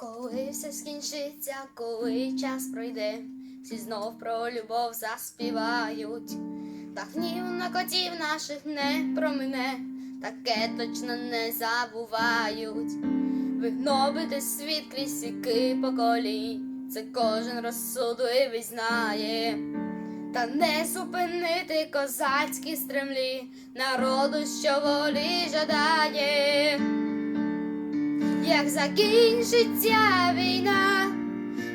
Коли все скінчиться, коли час пройде, всі знов про любов заспівають. Та гнів на котів наших не промине, таке точно не забувають. Ви гнобите світ крізь сіки поколінь, це кожен розсудливий знає. Та не зупинити козацькі стремлі народу, що волі жадає. Як закінчиться війна,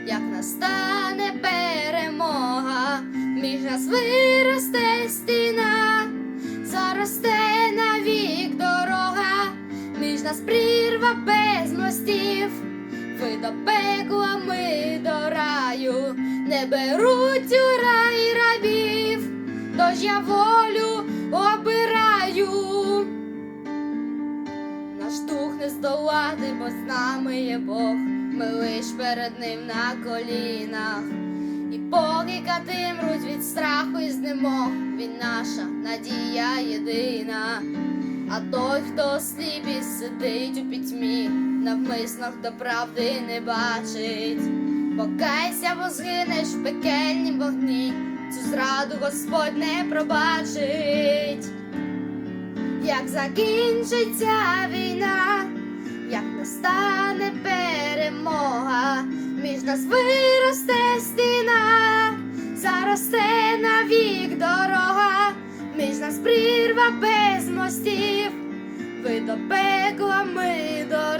як настане перемога, між нас виросте стіна, заросте навік дорога, між нас прірва без мостів, ви до пекла, ми до раю, не беруть у рай рабів, тож я волю обираю. Не здолати, бо з нами є Бог, ми лиш перед ним на колінах. І поки кати мруть від страху і знемог, він наша надія єдина. А той, хто сліп і сидить у пітьмі, навмисно до правди не бачить. Покайся, бо згинеш в пекельнім вогні, цю зраду Господь не пробачить. Як закінчиться війна, між нас виросте стіна, заросте навік дорога, між нас прірва без мостів, ви до пекла, ми до